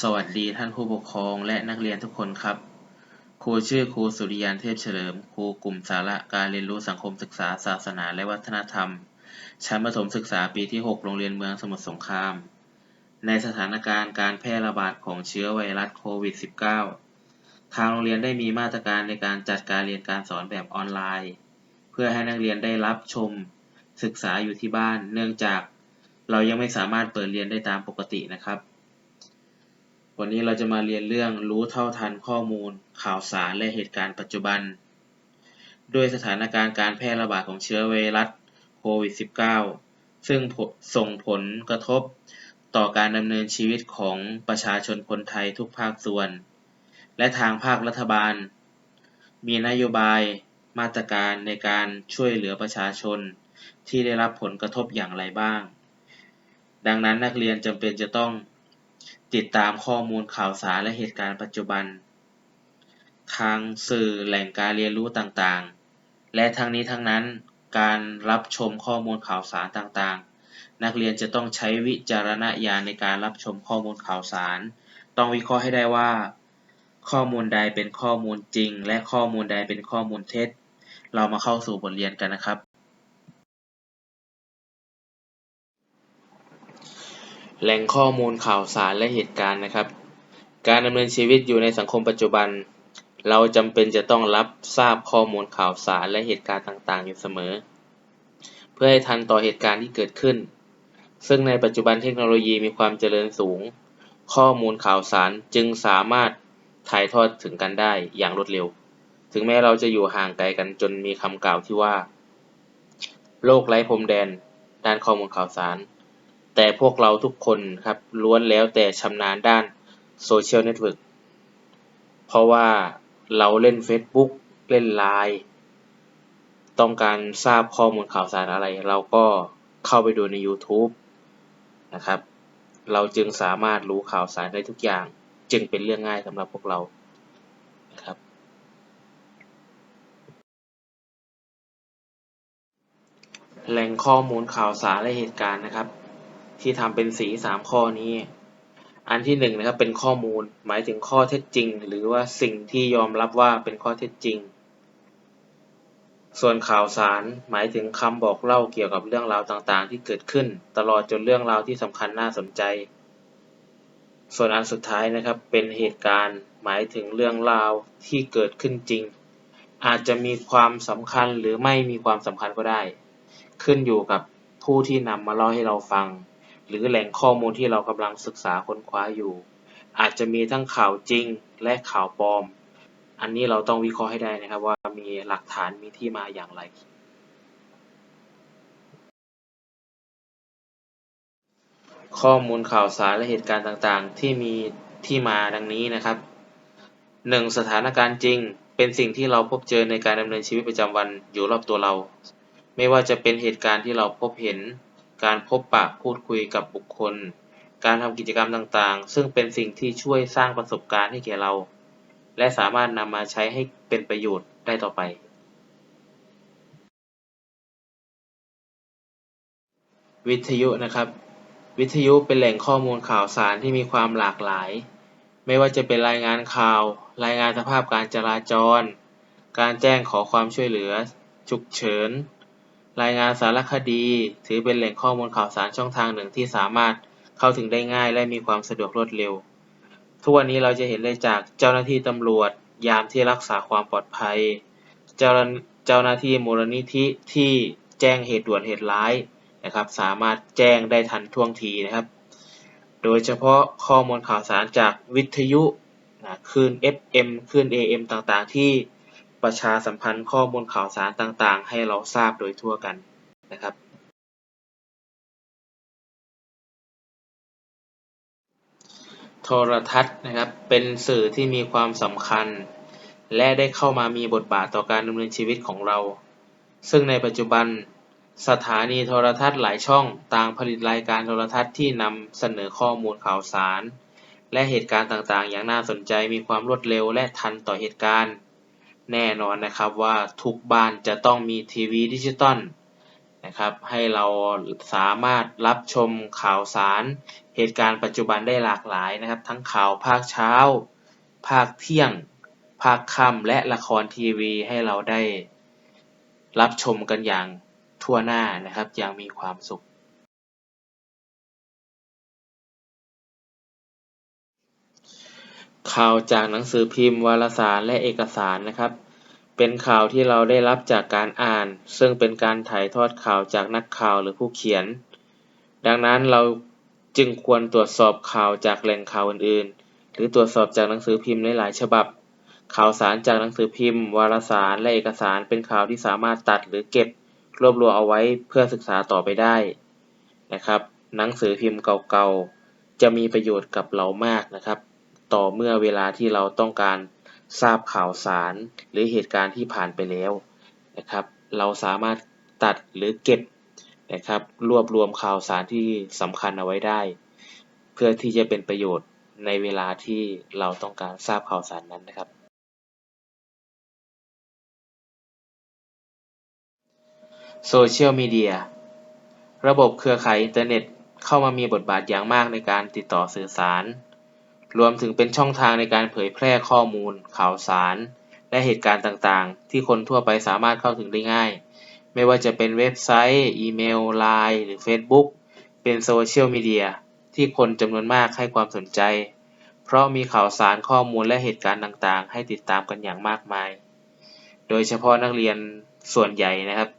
สวัสดีท่านผู้ปกครองและนักเรียนทุกคนครับ ครูชื่อครูสุริยานเทพเฉลิม ครูกลุ่มสาระการเรียนรู้สังคมศึกษาศาสนาและวัฒนธรรม ชั้นประถมศึกษาปีที่ 6 โรงเรียนเมืองสมุทรสงคราม ในสถานการณ์การแพร่ระบาดของเชื้อไวรัสโควิด -19 ทางโรงเรียนได้มีมาตรการในการจัดการเรียนการสอนแบบออนไลน์ เพื่อให้นักเรียนได้รับชมศึกษาอยู่ที่บ้าน เนื่องจากเรายังไม่สามารถเปิดเรียนได้ตามปกตินะครับ วันนี้เราจะมาเรียนเรื่องรู้เท่าทันข้อมูล ข่าวสารและเหตุการณ์ปัจจุบัน ด้วยสถานการณ์การแพร่ระบาดของเชื้อไวรัสโควิด -19 ซึ่งส่งผลกระทบต่อการดำเนินชีวิตของประชาชนคนไทยทุกภาคส่วน และทางภาครัฐบาล มีนโยบายมาตรการในการช่วยเหลือประชาชน ที่ได้รับผลกระทบอย่างไรบ้าง ดังนั้นนักเรียนจำเป็นจะต้อง ติดตามข้อมูลข่าวสารและเหตุการณ์ปัจจุบัน ทางสื่อแหล่งการเรียนรู้ต่างๆ และทั้งนี้ทั้งนั้นการรับชมข้อมูลข่าวสารต่างๆ นักเรียนจะต้องใช้วิจารณญาณในการรับชมข้อมูลข่าวสาร ต้องวิเคราะห์ให้ได้ว่า ข้อมูลใดเป็นข้อมูลจริง และข้อมูลใดเป็นข้อมูลเท็จ เรามาเข้าสู่บทเรียนกันนะครับ แหล่งข้อมูลข่าวสารและเหตุการณ์นะครับ การดำเนินชีวิตอยู่ในสังคมปัจจุบัน เราจำเป็นจะต้องรับทราบข้อมูลข่าวสารและเหตุการณ์ต่างๆ อยู่เสมอ เพื่อให้ทันต่อเหตุการณ์ที่เกิดขึ้น ซึ่งในปัจจุบันเทคโนโลยีมีความเจริญสูง ข้อมูลข่าวสารจึงสามารถถ่ายทอดถึงกันได้อย่างรวดเร็ว ถึงแม้เราจะอยู่ห่างไกลกันจนมีคำกล่าวที่ว่า โลกไร้พรมแดน ด้านข้อมูลข่าวสาร แต่พวกเราทุกคนครับล้วนแล้วแต่ชำนาญด้านโซเชียลเน็ตเวิร์กเพราะว่าเราเล่น Facebook เล่นไลน์ต้องการทราบข้อมูลข่าวสารอะไร เราก็เข้าไปดูใน YouTube นะครับ เราจึงสามารถรู้ข่าวสารได้ทุกอย่าง จึงเป็นเรื่องง่ายสำหรับพวกเรานะครับ แหล่งข้อมูลข่าวสารและเหตุการณ์นะครับ ที่ทำเป็นสีสามข้อนี้ อันที่หนึ่งนะครับเป็นข้อมูลหมายถึงข้อเท็จจริง หรือว่าสิ่งที่ยอมรับว่าเป็นข้อเท็จจริง ส่วนข่าวสารหมายถึงคำบอกเล่าเกี่ยวกับเรื่องราวต่างๆ ที่เกิดขึ้น ตลอดจนเรื่องราวที่สำคัญน่าสนใจ ส่วนอันสุดท้ายนะครับเป็นเหตุการณ์หมายถึงเรื่องราวที่เกิดขึ้นจริง อาจจะมีความสำคัญหรือไม่มีความสำคัญก็ได้ ขึ้นอยู่กับผู้ที่นำมาเล่าให้เราฟัง หรือแหล่งข้อมูลที่เรากำลังศึกษาค้นคว้าอยู่ อาจจะมีทั้งข่าวจริงและข่าวปลอม อันนี้เราต้องวิเคราะห์ให้ได้นะครับว่ามีหลักฐานมีที่มาอย่างไร ข้อมูลข่าวสารและเหตุการณ์ต่างๆ ที่มีที่มาดังนี้นะครับ 1. สถานการณ์จริงเป็นสิ่งที่เราพบเจอในการดำเนินชีวิตประจำวันอยู่รอบตัวเรา ไม่ว่าจะเป็นเหตุการณ์ที่เราพบเห็น การพบปะพูดคุยกับบุคคล การทำกิจกรรมต่างๆ ซึ่งเป็นสิ่งที่ช่วยสร้างประสบการณ์ให้แก่เรา และสามารถนำมาใช้ให้เป็นประโยชน์ได้ต่อไป วิทยุนะครับ วิทยุเป็นแหล่งข้อมูลข่าวสารที่มีความหลากหลาย ไม่ว่าจะเป็นรายงานข่าว รายงานสภาพการจราจร การแจ้งขอความช่วยเหลือ ฉุกเฉิน รายงานสารคดี ถือเป็นแหล่งข้อมูลข่าวสารช่องทางหนึ่งที่สามารถเข้าถึงได้ง่ายและมีความสะดวกรวดเร็ว ทุกวันนี้เราจะเห็นได้จากเจ้าหน้าที่ตำรวจ ยามที่รักษาความปลอดภัย เจ้าเจ้าหน้าที่มูลนิธิที่แจ้งเหตุด่วนเหตุร้ายนะครับ สามารถแจ้งได้ทันท่วงทีนะครับ โดยเฉพาะข้อมูลข่าวสารจากวิทยุนะคลื่น FM คลื่น AM ต่างๆ ที่ ประชาสัมพันธ์ข้อมูลข่าวสารต่างๆ ให้เราทราบโดยทั่วกันนะครับโทรทัศน์นะครับเป็นสื่อที่มีความสำคัญ และได้เข้ามามีบทบาทต่อการดำเนินชีวิตของเรา ซึ่งในปัจจุบัน สถานีโทรทัศน์หลายช่องต่างผลิตรายการโทรทัศน์ที่นำเสนอข้อมูลข่าวสาร และเหตุการณ์ต่างๆ อย่างน่าสนใจมีความรวดเร็วและทันต่อเหตุการณ์ แน่นอนนะครับว่าทุกบ้านจะต้องมีทีวีดิจิตอลนะครับให้เราสามารถรับชมข่าวสาร เหตุการณ์ปัจจุบันได้หลากหลายนะครับ ทั้งข่าวภาคเช้า ภาคเที่ยง ภาคค่ำและละครทีวีให้เราได้รับชมกันอย่างทั่วหน้านะครับอย่างมีความสุข ข่าวจากหนังสือพิมพ์ วารสาร และเอกสารนะครับ เป็นข่าวที่เราได้รับจากการอ่าน ซึ่งเป็นการถ่ายทอดข่าวจากนักข่าวหรือผู้เขียน ดังนั้นเราจึงควรตรวจสอบข่าวจากแหล่งข่าวอื่นๆ หรือตรวจสอบจากหนังสือพิมพ์หลายๆฉบับ ข่าวสารจากหนังสือพิมพ์ วารสาร และเอกสาร เป็นข่าวที่สามารถตัดหรือเก็บรวบรวมเอาไว้เพื่อศึกษาต่อไปได้นะครับ หนังสือพิมพ์เก่าๆ จะมีประโยชน์กับเรามากนะครับ ต่อเมื่อเวลาที่เราต้องการทราบข่าวสารหรือเหตุการณ์ที่ผ่านไปแล้วนะครับ เราสามารถตัดหรือเก็บนะครับ รวบรวมข่าวสารที่สำคัญเอาไว้ได้ เพื่อที่จะเป็นประโยชน์ในเวลาที่เราต้องการทราบข่าวสารนั้นนะครับ โซเชียลมีเดียระบบเครือข่ายอินเทอร์เน็ตเข้ามามีบทบาทอย่างมากในการติดต่อสื่อสาร รวมถึงเป็นช่องทางในการเผยแพร่ข้อมูล ข่าวสาร และเหตุการณ์ต่างๆ ที่คนทั่วไปสามารถเข้าถึงได้ง่าย ไม่ว่าจะเป็นเว็บไซต์ อีเมลไลน์หรือ Facebook เป็นโซเชียลมีเดียที่คนจำนวนมากให้ความสนใจ เพราะมีข่าวสารข้อมูลและเหตุการณ์ต่างๆ ให้ติดตามกันอย่างมากมาย โดยเฉพาะนักเรียนส่วนใหญ่นะครับ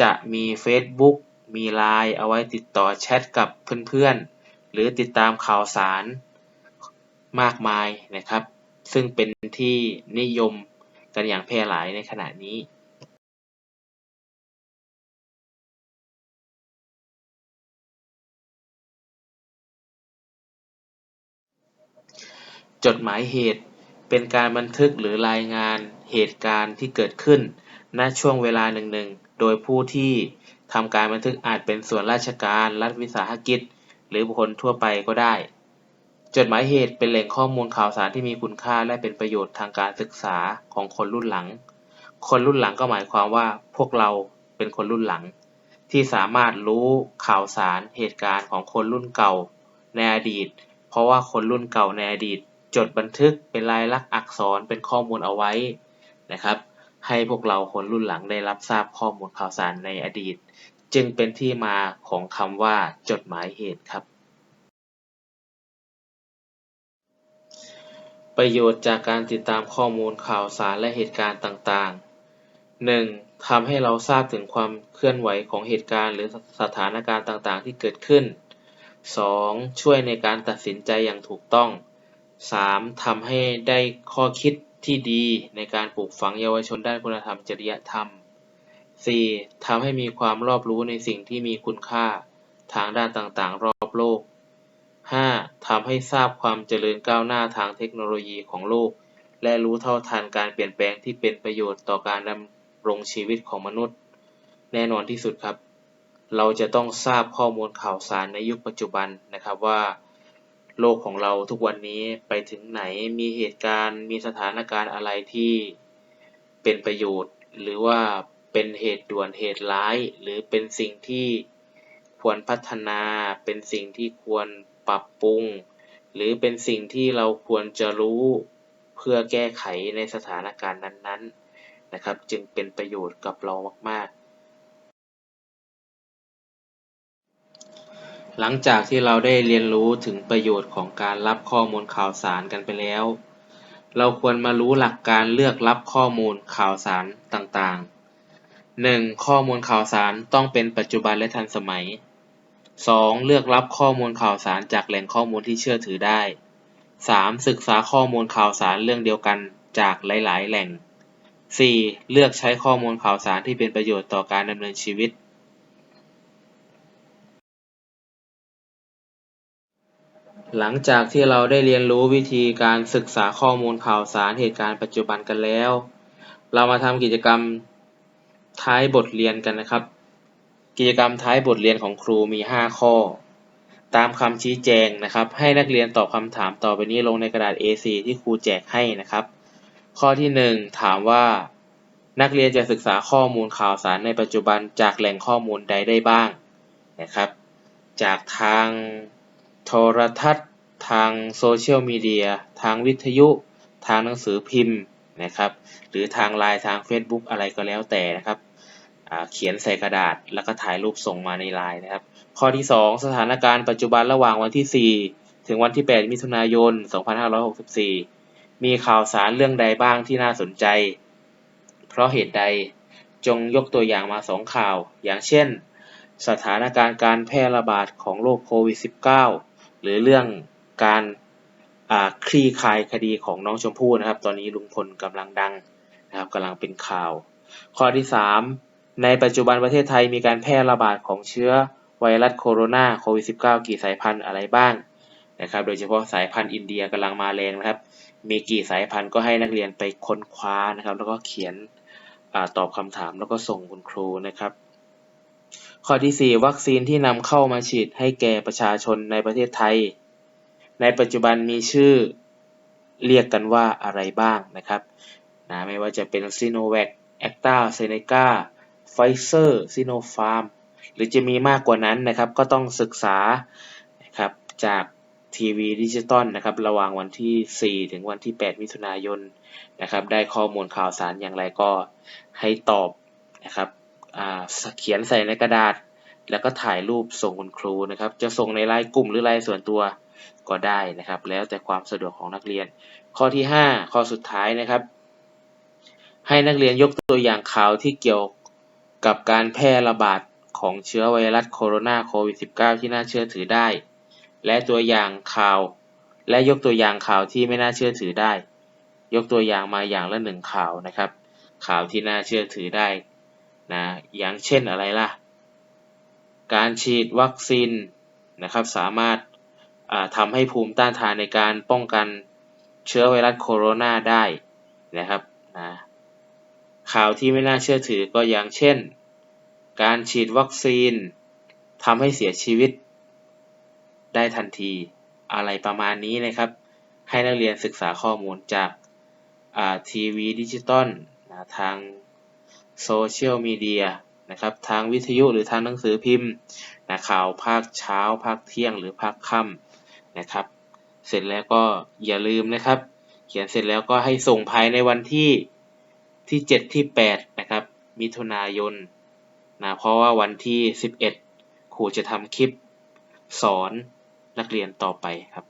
จะมี Facebook มี Line เอาไว้ติดต่อแชทกับเพื่อนๆ หรือติดตามข่าวสาร มากมายนะครับ ซึ่งเป็นที่นิยมกันอย่างแพร่หลายในขณะนี้จดหมายเหตุเป็นการบันทึกหรือรายงานเหตุการณ์ที่เกิดขึ้น ณ ช่วงเวลาหนึ่งๆ โดยผู้ที่ทำการบันทึกอาจเป็นส่วนราชการ รัฐวิสาหกิจ หรือบุคคลทั่วไปก็ได้ จดหมายเหตุเป็นแหล่งข้อมูลข่าวสารที่มีคุณค่าและเป็นประโยชน์ทางการศึกษาของคนรุ่นหลัง คนรุ่นหลังก็หมายความว่าพวกเราเป็นคนรุ่นหลัง ที่สามารถรู้ข่าวสารเหตุการณ์ของคนรุ่นเก่าในอดีต เพราะว่าคนรุ่นเก่าในอดีต จดบันทึกเป็นลายลักษณ์อักษรเป็นข้อมูลเอาไว้นะครับ ให้พวกเราคนรุ่นหลังได้รับทราบข้อมูลข่าวสารในอดีต จึงเป็นที่มาของคำว่าจดหมายเหตุครับ ประโยชน์จากการติดตามข้อมูลข่าวสารและเหตุการณ์ต่าง ๆ 1. ทำให้เราทราบถึงความเคลื่อนไหวของเหตุการณ์หรือสถานการณ์ต่าง ๆ ที่เกิดขึ้น 2. ช่วยในการตัดสินใจอย่างถูกต้อง 3. ทำให้ได้ข้อคิดที่ดีในการปลูกฝังเยาวชนด้านคุณธรรมจริยธรรม 4. ทำให้มีความรอบรู้ในสิ่งที่มีคุณค่าทางด้านต่าง ๆ รอบโลก 5. ทำให้ทราบความเจริญก้าวหน้าทางเทคโนโลยีของโลก และรู้เท่าทันการเปลี่ยนแปลงที่เป็นประโยชน์ต่อการดำรงชีวิตของมนุษย์ แน่นอนที่สุดครับ เราจะต้องทราบข้อมูลข่าวสารในยุคปัจจุบันนะครับว่า โลกของเราทุกวันนี้ไปถึงไหนมีเหตุการณ์ มีสถานการณ์อะไรที่เป็นประโยชน์ หรือว่าเป็นเหตุด่วนเหตุร้าย หรือเป็นสิ่งที่ควรพัฒนาเป็นสิ่งที่ควร ปรับปรุง หรือเป็นสิ่งที่เราควรจะรู้เพื่อแก้ไขในสถานการณ์นั้นๆนะครับ จึงเป็นประโยชน์กับเรามาก ๆ หลังจากที่เราได้เรียนรู้ถึงประโยชน์ของการรับข้อมูลข่าวสารกันไปแล้ว เราควรมารู้หลักการเลือกรับข้อมูลข่าวสารต่างๆ 1. ข้อมูลข่าวสารต้องเป็นปัจจุบันและทันสมัย 2. เลือกรับข้อมูลข่าวสารจากแหล่งข้อมูลที่เชื่อถือได้ 3. ศึกษาข้อมูลข่าวสารเรื่องเดียวกันจากหลาย ๆ แหล่ง 4. เลือกใช้ข้อมูลข่าวสารที่เป็นประโยชน์ต่อการดำเนินชีวิตหลังจากที่เราได้เรียนรู้วิธีการศึกษาข้อมูลข่าวสารเหตุการณ์ปัจจุบันกันแล้ว เรามาทำกิจกรรมท้ายบทเรียนกันนะครับ กิจกรรมท้ายบทเรียนของครูมี 5 ข้อ ตามคำชี้แจงนะครับ ให้นักเรียนตอบคำถามต่อไปนี้ลงในกระดาษ A4 ที่ครูแจกให้นะครับ ข้อที่ 1 ถามว่า นักเรียนจะศึกษาข้อมูลข่าวสารในปัจจุบันจากแหล่งข้อมูลใดได้บ้างนะครับ จากทางโทรทัศน์ ทางโซเชียลมีเดียทางวิทยุ ทางหนังสือพิมพ์นะครับ หรือทางไลน์ทาง Facebook อะไรก็แล้วแต่นะครับ เขียนใส่กระดาษ แล้วก็ถ่ายรูปส่งมาในไลน์นะครับ ข้อที่ 2 สถานการณ์ปัจจุบันระหว่างวันที่ 4 ถึงวันที่ 8 มิถุนายน 2564 มีข่าวสารเรื่องใดบ้างที่น่าสนใจ เพราะเหตุใดจงยกตัวอย่างมาสองข่าว อย่างเช่น สถานการณ์การแพร่ระบาดของโรคโควิด -19 หรือเรื่องการคลี่คลายคดีของน้องชมพู่นะครับ ตอนนี้ลุงพลกำลังดังนะครับกำลังเป็นข่าว ข้อที่ 3 ในปัจจุบันประเทศไทยมีการแพร่ระบาดของเชื้อไวรัสโคโรนาโควิด -19 กี่สายพันธุ์อะไรบ้างนะครับ โดยเฉพาะสายพันธุ์อินเดียกำลังมาแรงนะครับ มีกี่สายพันธุ์ก็ให้นักเรียนไปค้นคว้านะครับ แล้วก็เขียนอตอบคำถามแล้วก็ส่งคุณครูนะครับ ข้อที่ 4 วัคซีนที่นำเข้ามาฉีดให้แก่ประชาชนในประเทศไทย ในปัจจุบันมีชื่อเรียกกันว่าอะไรบ้างนะครับนะไม่ว่าจะเป็นซีโนแวคแอคตาเซเนกา ไฟเซอร์ซีโนฟาร์มหรือจะมีมากกว่านั้นนะครับ ก็ต้องศึกษานะครับจากทีวีดิจิตอลนะครับ ระหว่างวันที่ 4 ถึงวันที่ 8 มิถุนายนนะครับ ได้ข้อมูลข่าวสารอย่างไรก็ให้ตอบนะครับเขียนใส่ในกระดาษ แล้วก็ถ่ายรูปส่งคุณครูนะครับ จะส่งในไลน์กลุ่มหรือไลน์ส่วนตัวก็ได้นะครับ แล้วแต่ความสะดวกของนักเรียน ข้อที่ 5 ข้อสุดท้ายนะครับ ให้นักเรียนยกตัวอย่างข่าวที่เกี่ยว กับการแพร่ระบาดของเชื้อไวรัสโคโรนาโควิด -19 ที่น่าเชื่อถือได้ และตัวอย่างข่าว และยกตัวอย่างข่าวที่ไม่น่าเชื่อถือได้ ยกตัวอย่างมาอย่างละหนึ่งข่าวนะครับ ข่าวที่น่าเชื่อถือได้นะอย่างเช่นอะไรล่ะ การฉีดวัคซีนนะครับสามารถทำให้ภูมิต้านทานในการป้องกันเชื้อไวรัสโคโรนาได้นะครับนะ ข่าวที่ไม่น่าเชื่อถือก็อย่างเช่น การฉีดวัคซีนทำให้เสียชีวิต ได้ทันทีอะไรประมาณนี้นะครับ ให้นักเรียนศึกษาข้อมูลจากทีวีดิจิตอลทางโซเชียลมีเดียนะครับทางวิทยุหรือทางหนังสือพิมพ์นะข่าวภาคเช้า ภาคเที่ยงหรือภาคค่ำนะครับ เสร็จแล้วก็อย่าลืมนะครับ เขียนเสร็จแล้วก็ให้ส่งภายในวันที่ ที่ 7 ที่ 8 นะครับ มิถุนายนนะเพราะว่าวันที่ 11 ครูจะทำคลิปสอนนักเรียนต่อไปครับ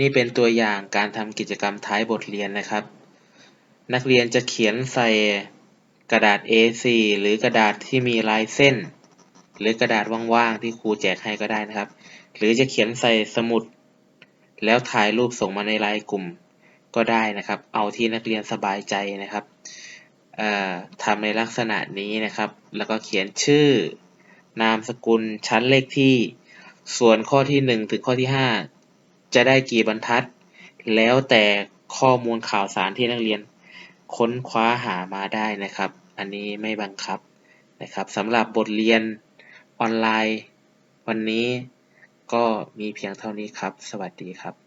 นี่เป็นตัวอย่างการทำกิจกรรมท้ายบทเรียนนะครับ นักเรียนจะเขียนใส่กระดาษ A4 หรือกระดาษที่มีลายเส้น หรือกระดาษว่างๆที่ครูแจกให้ก็ได้นะครับ หรือจะเขียนใส่สมุด แล้วถ่ายรูปส่งมาในไลน์กลุ่ม ก็ได้นะครับ เอาที่นักเรียนสบายใจนะครับทำในลักษณะนี้นะครับ แล้วก็เขียนชื่อนามสกุลชั้นเลขที่ ส่วนข้อที่ 1 ถึงข้อที่ 5 จะได้กี่บรรทัด แล้วแต่ข้อมูลข่าวสารที่นักเรียนค้นคว้าหามาได้นะครับ อันนี้ไม่บังคับนะครับสำหรับบทเรียนออนไลน์ วันนี้ก็มีเพียงเท่านี้ครับ สวัสดีครับ